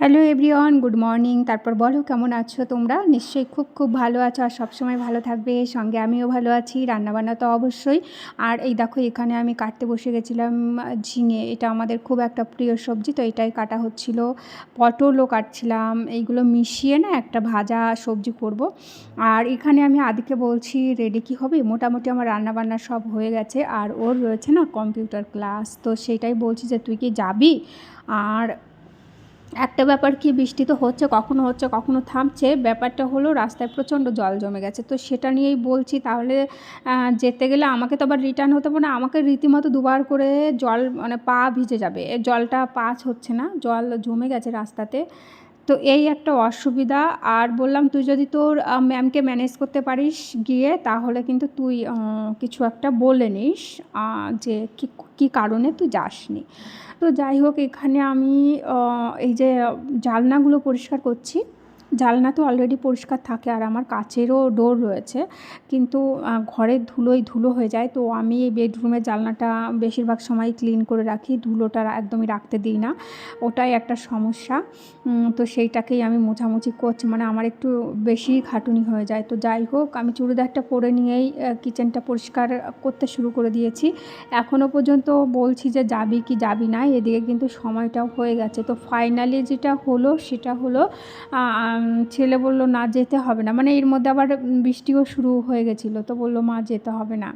Hello everyone, good morning. তারপর বলো, কেমন আছো তোমরা? নিশ্চয়ই খুব খুব ভালো আছো আর সবসময় ভালো থাকবে। সঙ্গে আমিও ভালো আছি, রান্নাবান্না তো অবশ্যই। আর এই দেখো, এখানে আমি কাটতে বসে গেছিলাম ঝিঙে। এটা আমাদের খুব একটা প্রিয় সবজি, তো এটাই কাটা হচ্ছিল। পটলও কাটছিলাম। এইগুলো মিশিয়ে না একটা ভাজা সবজি করব। আর এখানে আমি আদিকে বলছি, রেডি কী হবে? মোটামুটি আমার রান্নাবান্না সব হয়ে গেছে। আর ওর রয়েছে না কম্পিউটার ক্লাস, তো সেটাই বলছি যে, তুই কি যাবি? আর একটা ব্যাপার কি বৃষ্টি তো হচ্ছে, কখনো হচ্ছে, কখনো থামছে। ব্যাপারটা হলো রাস্তায় প্রচণ্ড জল জমে গেছে। তো সেটা নিয়েই বলছি, তাহলে যেতে গেলে আমাকে তো আবার রিটার্ন হতে পারে আমাকে রীতিমতো দুবার করে জল মানে পা ভিজে যাবে। জলটা পাস হচ্ছে না, জল জমে গেছে রাস্তাতে। তো এই একটা অসুবিধা। আর বললাম, তুই যদি তোর ম্যামকে ম্যানেজ করতে পারিস গিয়ে, তাহলে কিন্তু তুই কিছু একটা বলে নিস যে কি, কী কারণে তুই যাসনি। তো যাই হোক, এখানে আমি এই যে জালনাগুলো পরিষ্কার করছি। জানলা তো অলরেডি পরিষ্কার থাকে আর আমার কাচেরও ডোর রয়েছে। কিন্তু ঘরের ধুলোই ধুলো হয়ে যায়, তো আমি এই বেডরুমের জানলাটা বেশিরভাগ সময় ক্লিন করে রাখি, ধুলোটা একদমই রাখতে দিই না। ওটাই একটা সমস্যা। তো সেইটাকেই আমি মোছামুছি করছি মানে আমার একটু বেশি খাটুনি হয়ে যায়। তো যাই হোক, আমি চুড়িদারটা পরে নিয়েই কিচেনটা পরিষ্কার করতে শুরু করে দিয়েছি। এখনও পর্যন্ত বলছি যে যাবি কি যাবি না, এদিকে কিন্তু সময়টাও হয়ে গেছে। তো ফাইনালি যেটা হলো, সেটা হলো ছেলে বলল, না, যেতে হবে না। মানে এর মধ্যে আবার বৃষ্টিও শুরু হয়ে গেছিল, তো বলল, মা, যেতে হবে না।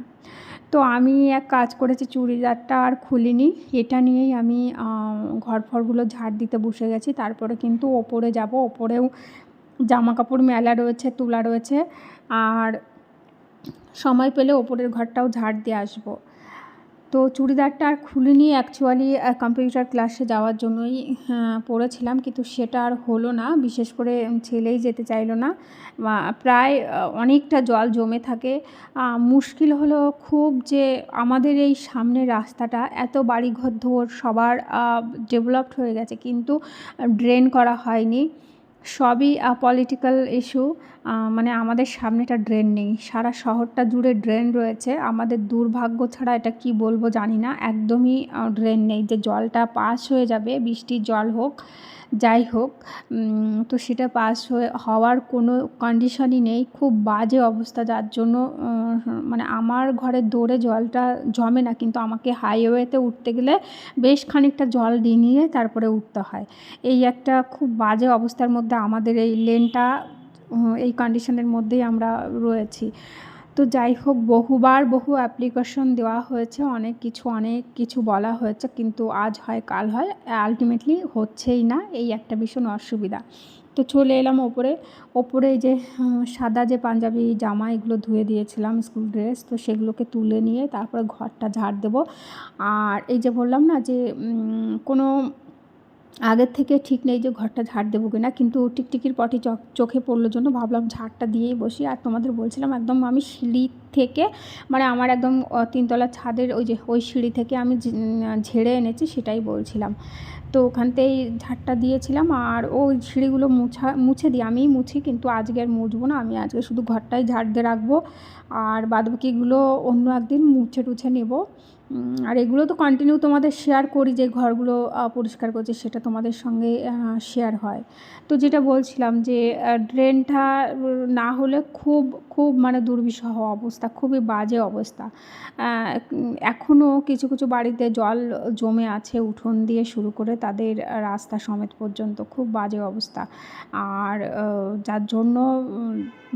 তো আমি এক কাজ করেছি, চুড়িদারটা আর খুলিনি। এটা নিয়েই আমি ঘর ফরগুলো ঝাড় দিতে বসে গেছি। তারপরে কিন্তু ওপরে যাব। ওপরেও জামা কাপড় মেলা রয়েছে, তোলা রয়েছে। আর সময় পেলে ওপরের ঘরটাও ঝাড় দিয়ে আসব। তো চুড়িদারটা আর খুলিনি অ্যাকচুয়ালি কম্পিউটার ক্লাসে যাওয়ার জন্যই পড়েছিলাম, কিন্তু সেটা আর হলো না, বিশেষ করে ছেলেই যেতে চাইলো না। প্রায় অনেকটা জল জমে থাকে। মুশকিল হলো খুব যে আমাদের এই সামনের রাস্তাটা, এত বাড়িঘর ধর, সবার ডেভেলপড হয়ে গেছে, কিন্তু ড্রেন করা হয়নি। সবই পলিটিক্যাল ইস্যু মানে আমাদের সামনেটা ড্রেন নেই। সারা শহরটা জুড়ে ড্রেন রয়েছে। আমাদের দুর্ভাগ্য ছাড়া এটা কি বলব জানি না। একদমই ড্রেন নেই যে জলটা পাস হয়ে যাবে, বৃষ্টির জল হোক। যাই হোক তো সেটা পাস হয়ে, হওয়ার কোনো কন্ডিশনই নেই। খুব বাজে অবস্থা। যার জন্য মানে আমার ঘরের দৌড়ে জলটা জমে না। কিন্তু আমাকে হাইওয়েতে উঠতে গেলে বেশ খানিকটা জল ডিঙিয়ে তারপরে উঠতে হয়। এই একটা খুব বাজে অবস্থার মধ্যে আমাদের এই লেনটা এই কন্ডিশনের মধ্যেই আমরা রয়েছি। তো যাই হোক, বহুবার বহু অ্যাপ্লিকেশন দেওয়া হয়েছে, অনেক কিছু অনেক কিছু বলা হয়েছে, কিন্তু আজ হয়, কাল হয় আলটিমেটলি হচ্ছেই না, এই একটা ভীষণ অসুবিধা। তো চলে এলাম ওপরে ওপরে যে সাদা যে পাঞ্জাবি জামা এগুলো ধুয়ে দিয়েছিলাম স্কুল ড্রেস তো সেগুলোকে তুলে নিয়ে তারপরে ঘরটা ঝাড় দেবো। আর এই যে বললাম না যে কোনো আগের থেকে ঠিক নেই যে ঘরটা ঝাড় দেবো কিনা, কিন্তু টিকটিকির পটি চোখে পড়ল জন্য ভাবলাম ঝাড়টা দিয়েই বসি। আর তোমাদের বলছিলাম একদম আমি সিঁড়ি থেকে মানে আমার একদম তিনতলা ছাদের ওই যে, ওই সিঁড়ি থেকে আমি ঝেড়ে এনেছি সেটাই বলছিলাম। তো ওখানতেই ঝাড়টা দিয়েছিলাম আর ওই সিঁড়িগুলো মুছা, মুছে দিই। আমিই মুছি, কিন্তু আজকে আর মুছবো না। আমি আজকে শুধু ঘরটাই ঝাড় দিয়ে রাখব। আর বাদবাকিগুলো অন্য একদিন মুছে টুছে নেব। আর এগুলো তো কন্টিনিউ তোমাদের শেয়ার করি, যে ঘরগুলো পরিষ্কার করছি, সেটা তোমাদের সঙ্গে শেয়ার হয়। তো যেটা বলছিলাম যে ড্রেনটা না হলে খুব খুব মানে দুর্বিষহ অবস্থা, খুবই বাজে অবস্থা। এখনও কিছু কিছু বাড়িতে জল জমে আছে, উঠোন দিয়ে শুরু করে তাদের রাস্তা সমেত পর্যন্ত, খুব বাজে অবস্থা। আর যার জন্য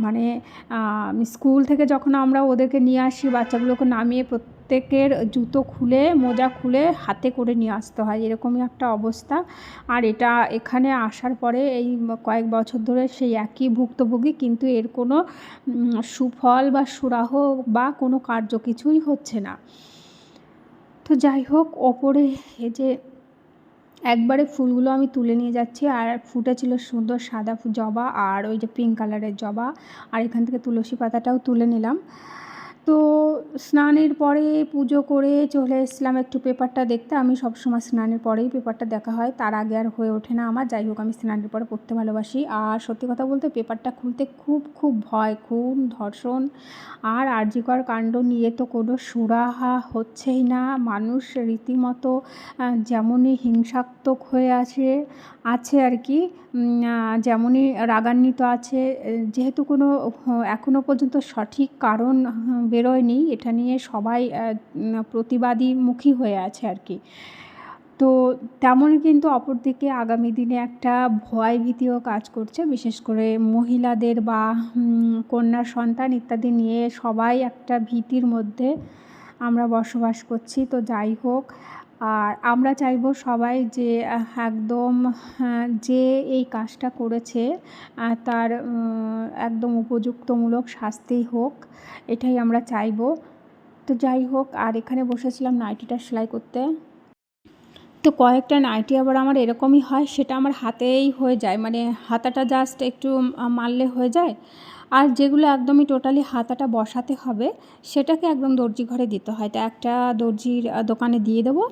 মানে স্কুল থেকে যখন আমরা ওদেরকে নিয়ে আসি, বাচ্চাগুলোকে নামিয়ে প্রত্যেকের জুতো খুলে, মোজা খুলে হাতে করে নিয়ে আসতে হয়। এরকমই একটা অবস্থা। আর এটা এখানে আসার পরে এই কয়েক বছর ধরে সেই একই ভুক্তভোগী কিন্তু এর কোনো সুফল বা সুরাহ বা কোনো কার্য কিছুই হচ্ছে না। তো যাই হোক, ওপরে এই যে একবারে ফুলগুলো আমি তুলে নিয়ে যাচ্ছি। আর ফুটেছিল সুন্দর সাদা জবা আর ওই যে পিঙ্ক কালারের জবা। আর এখান থেকে তুলসী পাতাটাও তুলে নিলাম। তো স্নানের পরে পুজো করে চলে এসেছিলাম একটু পেপারটা দেখতে। আমি সবসময় স্নানের পরেই পেপারটা দেখা হয়। তার আগে আর হয়ে ওঠে না আমার। যাই হোক, আমি স্নানের পরে পড়তে ভালোবাসি। আর সত্যি কথা বলতে পেপারটা খুলতে খুব খুব ভয়, খুন, ধর্ষণ আর আর্যিকর কাণ্ড নিয়ে তো কোনো সুরাহা হচ্ছেই না। মানুষ রীতিমতো যেমনই হিংসাত্মক হয়ে আছে আছে আর কি যেমনই রাগান্বিত আছে যেহেতু কোনো এখনও পর্যন্ত সঠিক কারণ বেরোয়নি। এটা নিয়ে সবাই প্রতিবাদী মুখী হয়ে আছে আর কি। তো তেমনই কিন্তু অপরদিকে আগামী দিনে একটা ভয় ভীতিও কাজ করছে বিশেষ করে মহিলাদের বা কন্যা সন্তান ইত্যাদি নিয়ে সবাই একটা ভীতির মধ্যে আমরা বসবাস করছি। তো যাই হোক আর আমরা চাইব সবাই যে একদম হ্যাঁ, যে এই কাজটা করেছে তার একদম উপযুক্তমূলক শাস্তি হোক এটাই আমরা চাইব। তো যাই হোক, আর এখানে বসেছিলাম নাইটিটা সেলাই করতে। তো কয়েকটা নাইটি আবার আমার এরকমই হয়, সেটা আমার হাতেই হয়ে যায়। মানে হাতাটা জাস্ট একটু মারলে হয়ে যায়। আর যেগুলো একদমই টোটালি হাতাটা বসাতে হবে, সেটাকে একদম দর্জি ঘরে দিতে হয়। তো একটা দর্জির দোকানে দিয়ে দেবো,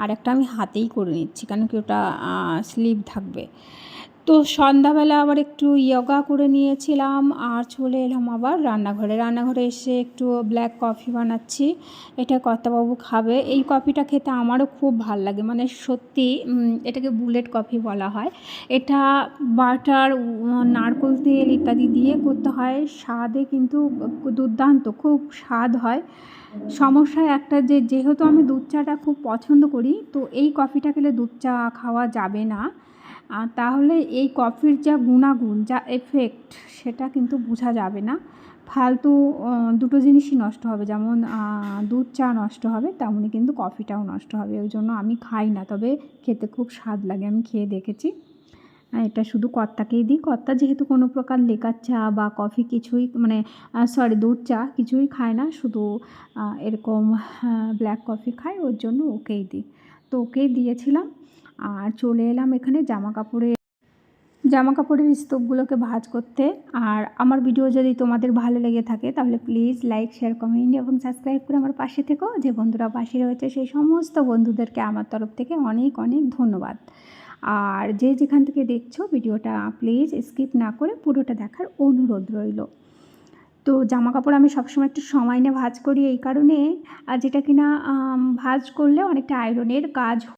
আর একটা আমি হাতেই করে নিচ্ছি কারণ কি ওটা স্লিভ থাকবে। তো সন্ধ্যাবেলা আবার একটু ইয়োগা করে নিয়েছিলাম, আর চলে এলাম আবার রান্নাঘরে। রান্নাঘরে এসে একটু ব্ল্যাক কফি বানাচ্ছি, এটা কর্তাবাবু খাবে। এই কফিটা খেতে আমারও খুব ভালো লাগে মানে সত্যি এটাকে বুলেট কফি বলা হয়। এটা বাটার নারকোল তেল ইত্যাদি দিয়ে করতে হয়। স্বাদে কিন্তু দুর্দান্ত, খুব স্বাদ হয়। সমস্যা একটা যে, যেহেতু আমি দুধ চাটা খুব পছন্দ করি, তো এই কফিটা খেলে দুধ চা খাওয়া যাবে না। আর তাহলে এই কফির যা গুণাগুণ, যা এফেক্ট সেটা কিন্তু বোঝা যাবে না। ফালতু দুটো জিনিসই নষ্ট হবে। যেমন দুধ চা নষ্ট হবে তেমনই কিন্তু কফিটাও নষ্ট হবে। ওই জন্য আমি খাই না, তবে খেতে খুব স্বাদ লাগে। আমি খেয়ে দেখেছি। এটা শুধু কর্তাকেই দিই। কর্তা যেহেতু কোনো প্রকার লেকার চা বা কফি কিছুই মানে সরি দুধ চা কিছুই খায় না। শুধু এরকম ব্ল্যাক কফি খায়। ওর জন্য ওকেই দিই। তো ওকেই দিয়েছিলাম। আর চলে এলাম এখানে জামা কাপড়ে জামা কাপড়ের স্তূপগুলোকে ভাজ করতে। আর আমার ভিডিও যদি তোমাদের ভালো লেগে থাকে, তাহলে প্লিজ লাইক শেয়ার কমেন্ট এবং সাবস্ক্রাইব করে আমার পাশে থেকো। যে বন্ধুরা পাশে রয়েছে, সেই সমস্ত বন্ধুদেরকে আমার তরফ থেকে অনেক অনেক ধন্যবাদ। আর যে যেখান থেকে দেখছ ভিডিওটা প্লিজ স্কিপ না করে পুরোটা দেখার অনুরোধ রইল। তো জামা কাপড় আমি সবসময় একটু সময় নিয়ে ভাজ করি এই কারণে। আর যেটা কিনা ভাঁজ করলে অনেকটা আয়রনের কাজ